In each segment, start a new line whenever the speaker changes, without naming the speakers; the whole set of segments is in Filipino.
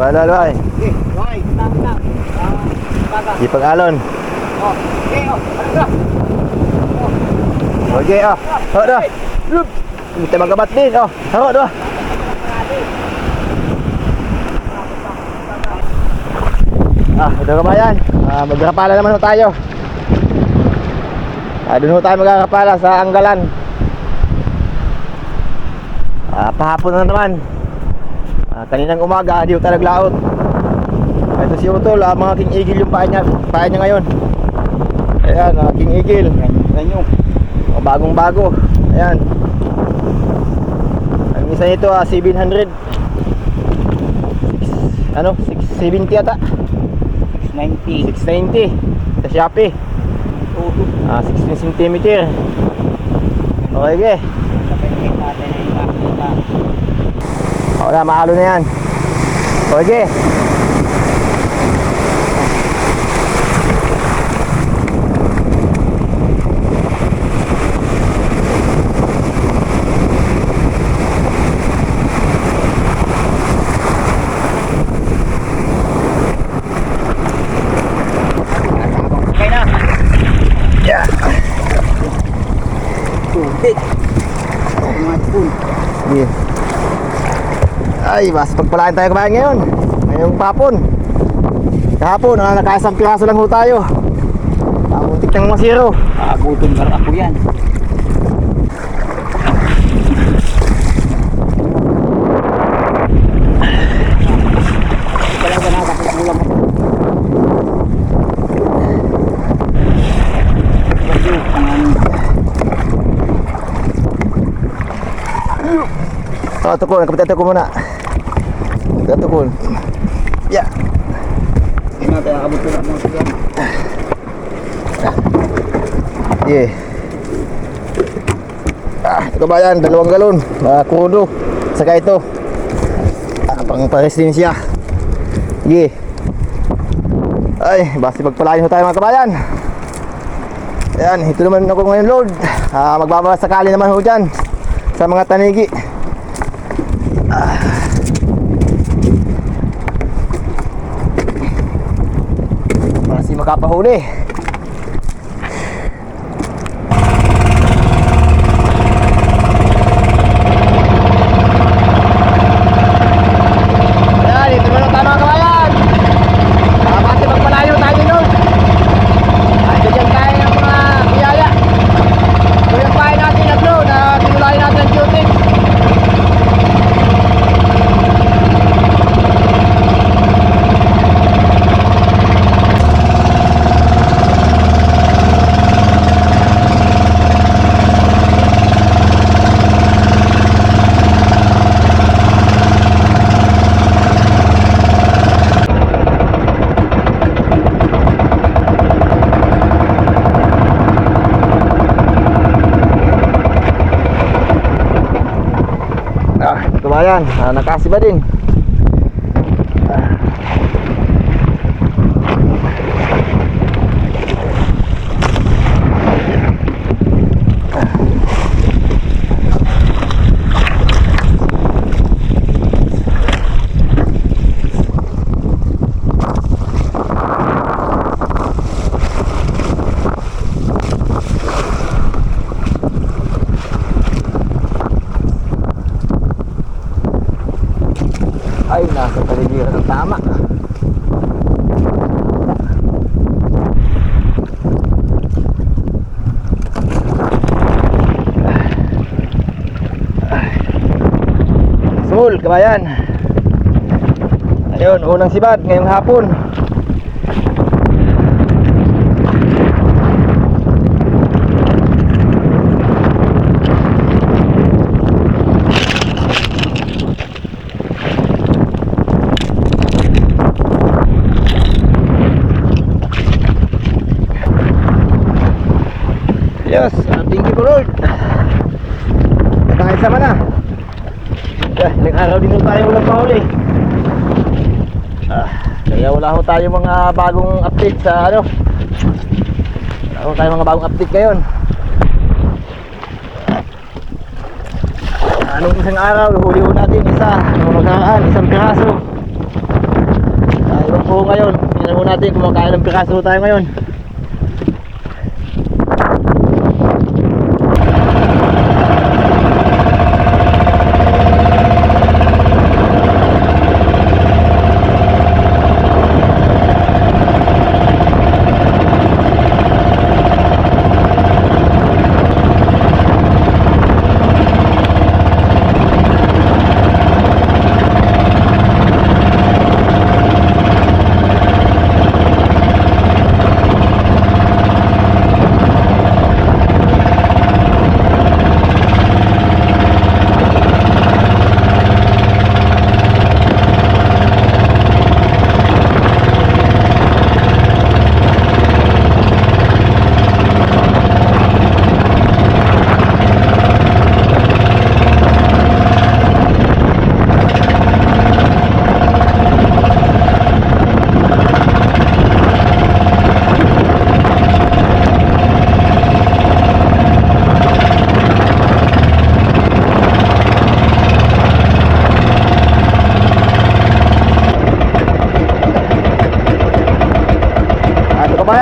Wala, wala.
Okay, okay, tama. Ah,
pag-alon.
Oh, okay, oh, ka?
Okay, oh. Hawak dah. Lup. Kita din, oh. Hawak dah. Ah, ito kabayan. Ah, magkakapala naman tayo. Ah, doon ho tayo magkakapala sa Anggalan. Ah, pahapon na naman. Ah, kaninang umaga, di naglaot. Ah, ito si Utol, ah, mga King Eagle yung paa niya, paa niya ngayon. Ayan, ah, King Eagle.
Ganyo.
O, bagong bago. Ayan. Ang isa nito ah, 700. Six- Ano? 670 ata.
90.
690 sa Shopee. Ah, 16 cm. Okay, okay.
Kapag natin ay makita.
Wala, mahalo na yan. Okay.
Okay na.
Yeah.
Tubig. Mga spoon.
Sige. Ay, mas pagpalaan tayo kumain ngayon. Ngayong papon. Kahapon, ah, nakaisang piraso lang ho tayo. Pamuntik ng masiro.
Aabutin ka ako yan.
Oh, tukul, kapatid tukul muna. Tukul. Ya.
Hindi natin aabot ko lang mga siya.
Ye. Ah, ito kabayan, dalawang galon. Uh, krudo. Saka ito. Ah, pang paresinsya. Ye. Ay, basta pagpalain ho tayo mga kabayan. Ayan, ito naman ako ngayon Lord. Ah, magbabasa sakali naman ho dyan. Sa mga tanigi. Para si makapahuli. Ayan, dito na lang tayo mga kabayan. Ah, basta magpalayo tayo din Lord. Ando dyan tayo ng mga biyaya. Ito yung pahay natin na bro, na tinulayan natin ang duty. Kabayan, ah, nakasiba din. Ay, nasa paligiran ng tama. Sul, kabayan. Ayun, unang sibad ngayong hapon. Yes, uh, thank you Lord. Tayo sama na. Yeah, ilang araw din tayo walang pahuli. Ah, kaya wala ho tayo mga bagong update sa ano. Wala ho tayo mga bagong update ngayon. Ah, Anong isang araw, huli ho natin isa. Anong magkakaan, isang piraso. Ah, tayo po ngayon. Tingnan ho natin kung makakain ng piraso tayo ngayon.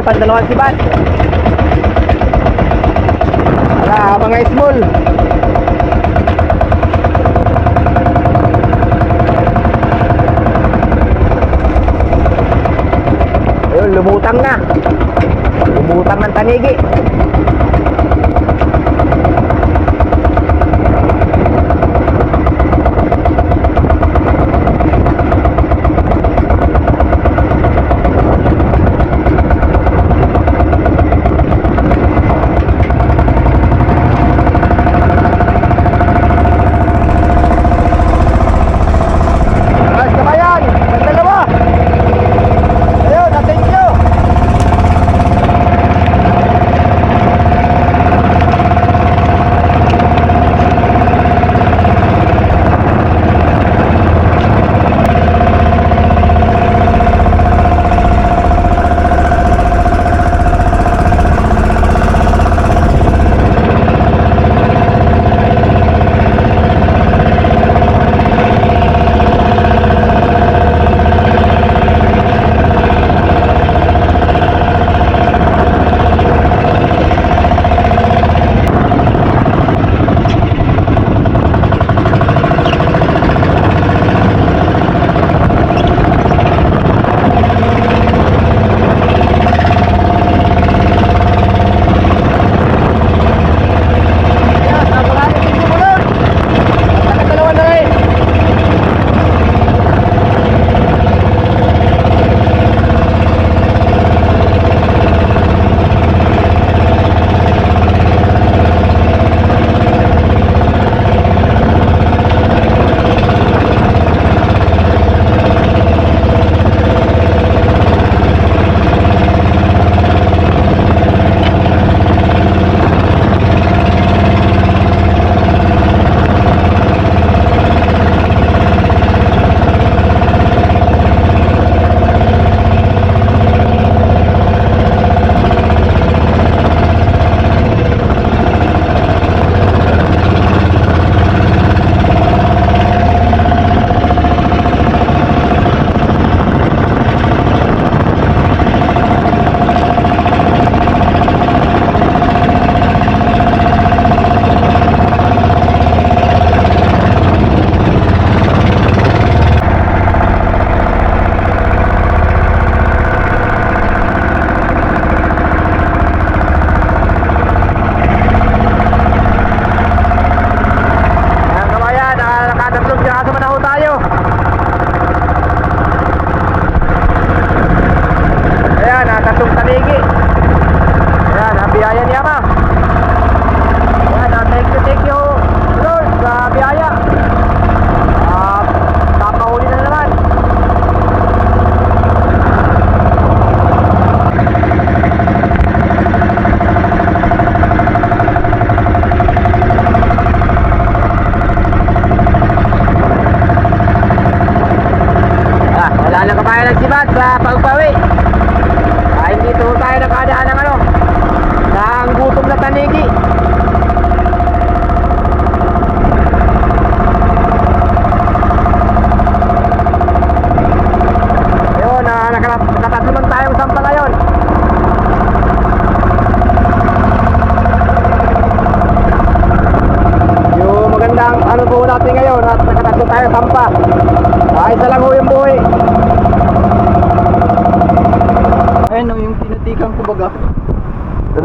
yan, pandalawang sibat. Para mga small. Ayun, lumutang na. Lumutang ng tanigi.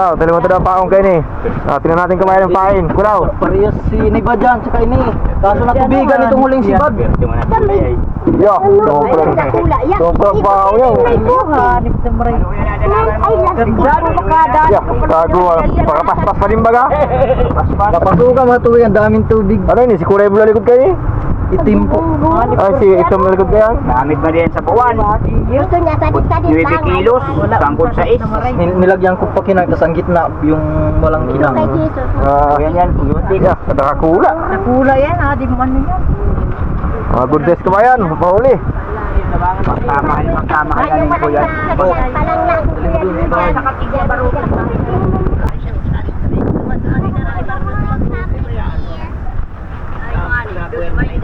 Daw, tali mo ito daw paong kayo ni. Ah, tingnan natin kumain ng pain. Kulaw.
Parehas si Niba dyan, tsaka ini. Kaso natubigan itong huling sibag.
Yo, sobrang. Sobrang baho yan. Yeah, bago ah. Pakapaspas pa din baga.
Napasuka mga tuwi, ang daming tubig.
Ano yun, si Kuray Bula likod kayo ni?
Itim po.
Ay, si Itom likod kayo.
Gamit ba din sa buwan?
Gusto niya sadit-sadit
9 kilos, sangkot sa is.
Nilagyan ko pa kinang, tas ang gitna, yung walang kinang.
Kay Jesus.
Ah,
Yan yan, yutik.
yeah, nakakula.
Nakula yan ha, di mo ano yan.
Mga good days ka ba yan? Mahuli.
Magkamahal, magkamahal yan po yan.
Palang lang.
Akala nga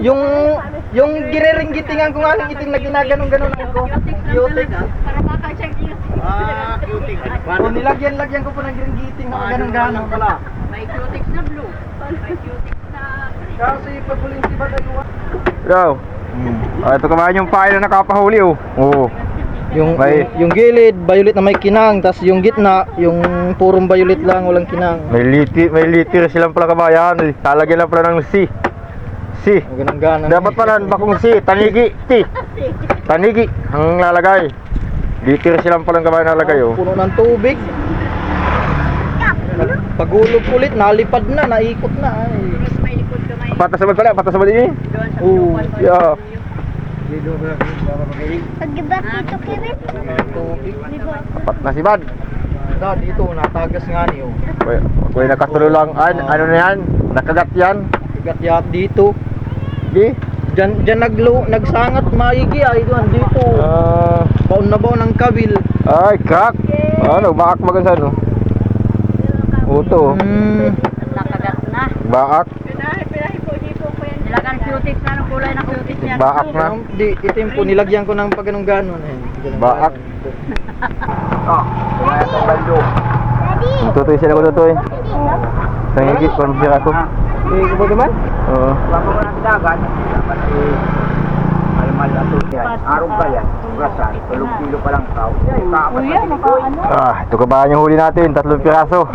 Yung
yung gireringgitingan ko nga ng iting na ginaganon-ganon ko. Yotex.
Ah, cutie.
Kung nilagyan-lagyan ko po ng giringgiting mga ganon-ganon pala.
May cutex na blue. May cutex na
Kasi pag huling si Bad ay
Ikaw. Ah, ito kumain yung pain na nakapahuli oh. Oo.
Yung
May-
yung gilid violet na may kinang, tas yung gitna yung purong violet lang walang kinang.
May liti, may litir silang pala kabayan. Talagyan lang pala ng C.
Ganun ganon.
Dapat pala bakong C, tanigi, T. Tanigi ang lalagay. Litir silang palang kabayan nalagay oh.
Puno ng tubig. Pagulog ulit, nalipad na, naikot na. Ay.
Patas naman pala, patas eh.
sa
Oo,
Yeah.
Dito.
Apat na si Bad.
Da, dito, natagas nga niyo.
Kuya, kuya nakatulo lang. Ay, ano na yan? Nakagat yan.
Gatyat dito.
Di?
Diyan, diyan naglo, nagsangat maigi ay doon dito.
Ah,
Baon na baon ng kabil.
ay, crack. Ano, baak magansan no? Uto.
Hmm.
nakagat na.
Baak.
Pinahi, pinahi po dito po yan. Nilagan cutex na ng kulay ng cutex niya.
Baak na.
Di, itim po, nilagyan ko ng pagganong ganon eh. Ganun
Baak.
Oh, sa bando.
Daddy.
Tutoy sila ko tutoy. Tangigi, konfir ako.
Eh, ko naman?
Oo.
Wala mo ng dagat. Dapat eh, malmal na to yan. Araw ba yan? Ugasan. Tulog kilo pa lang tao. Kaapat na
ano?
Ah, ito kabahan yung huli natin. Tatlong piraso.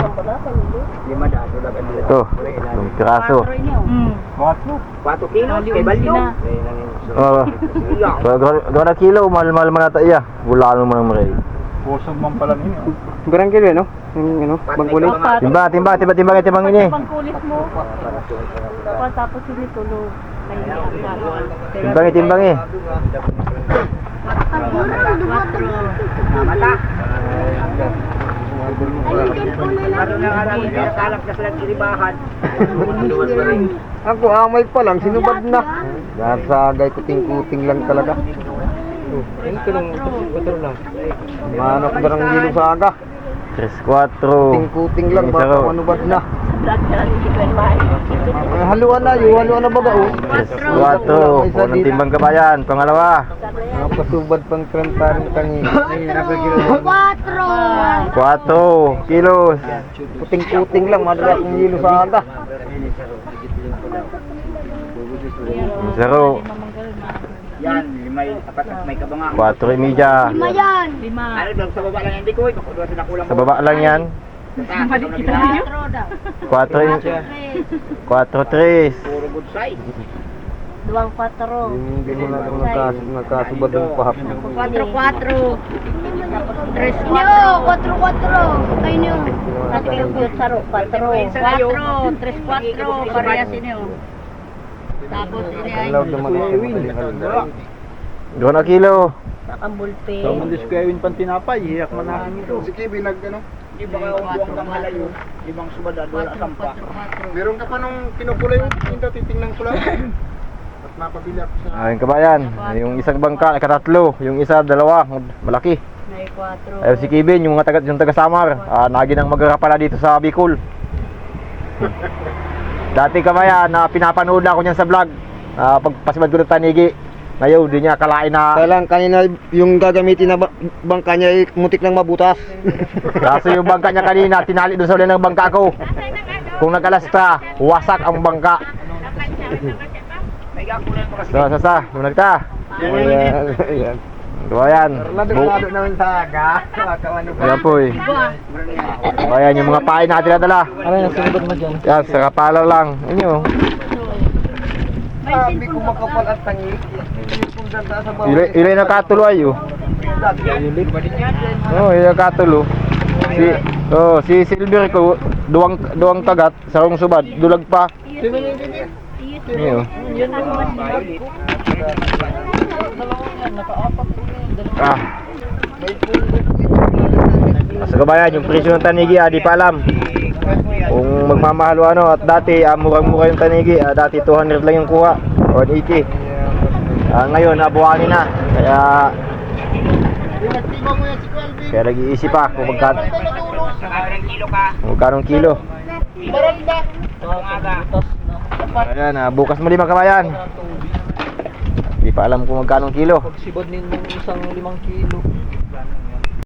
Lima na. Tulog ang dito.
Ito, tatlong piraso.
Hmm.
4 kilos. Kay Balyo.
Oo. Gawa na kilo, mahal-mahal man nata iya. Wala naman ng maray.
Barang kilo, no? Yung, ano,
Bangkulit.
Timba, timba, timba, timba, timba ini.
Pangkulis mo. Tapos tapos hindi tulog. May niya
Timbangi, timbangi.
Mata. Ano.
Ako, amay pa lang, sinubad na. Nasagay kuting-kuting lang talaga. Ito lang, ito lang. Manok barang gilo sa aga.
3, 4.
Kuting-kuting lang, baka manubad na. Haluan na, yung haluan na baga, oh.
4. Unang timbang kabayan. Pangalawa.
Nakapasubad pang 30 rin tangi.
Quatro.
4 kilos.
Kuting-kuting lang, madala akong gilo sa aga.
Zero.
Yan. Limay. Apat at may kabanga.
4 y media.
Lima yan.
Lima.
Ano daw sa baba lang yan. Di ko. Baka doon sila kulang.
Sa baba lang yan.
Na bilang.
Quatro
4
daw.
4 3.
Puro good size.
Duwang quatro.
Hindi mo na ako nagkas nagkasubad ng pahap.
Quatro, quatro. Tres,
Nyo, quatro, quatro. Kayo nyo.
Kasi yung cute saro, quatro. Quatro, tres, quatro. Parehas ini oh. Tapos ini ay
Allowed naman
Dua na kilo.
nakambulpe.
Mandis ko Ewin pantinapay, hiyak man namin ito.
Di ba kayo buwang kang halayo? Ibang subadad. Wala sampa.
Meron ka pa nung kinupula yung tinta titingnan ko lang. At napabili ako sa
Ayun kabayan. Yung isang bangka, katatlo. Yung isa, dalawa. Malaki.
May quatro.
Ayun si Kevin, yung mga taga, yung taga Samar. Ah, nagi nang magra pala dito sa Bicol. Dati kabayan, na pinapanood na ako niyan sa vlog. Ah, pagpasibad ko ng tanigi. Ngayon, di niya kalain na
Kaya lang kanina yung gagamitin na ba- bangka niya ay mutik ng mabutas.
Kaso yung bangka niya kanina, tinali doon sa ulit ng bangka ko. Kung nag-alasta, wasak ang bangka. So, sa sa, munag ta.
Ayan, ayan.
So, ayan.
Naman sa aga.
ayan po eh. Ayan yung mga pain natin nadala.
Ano yung sunod mo dyan?
Yan, sa kapala lang. Inyo.
Sabi ko makapal at tangi. Kung ganda sa bawah.
Ilay, ilay na katuloy oh. Oh, ilay na katulo. Si, oh, si Silver ko, duwang, duwang tagat, sarong subad, dulag pa. Iyo. Ah. Sa kabayan, yung presyo ng tanigi, ah, di pa alam. Kung magmamahal o ano, at dati, ah, murang-mura yung tanigi, ah, dati 200 lang yung kuha, 180. Ah, ngayon, nabuhanin na. Kaya, kaya nag-iisip pa kung magkano, magkano kilo. Ayan, ah, bukas muli mga kabayan. Di pa alam kung magkano kilo.
Sibod ninyo isang limang kilo.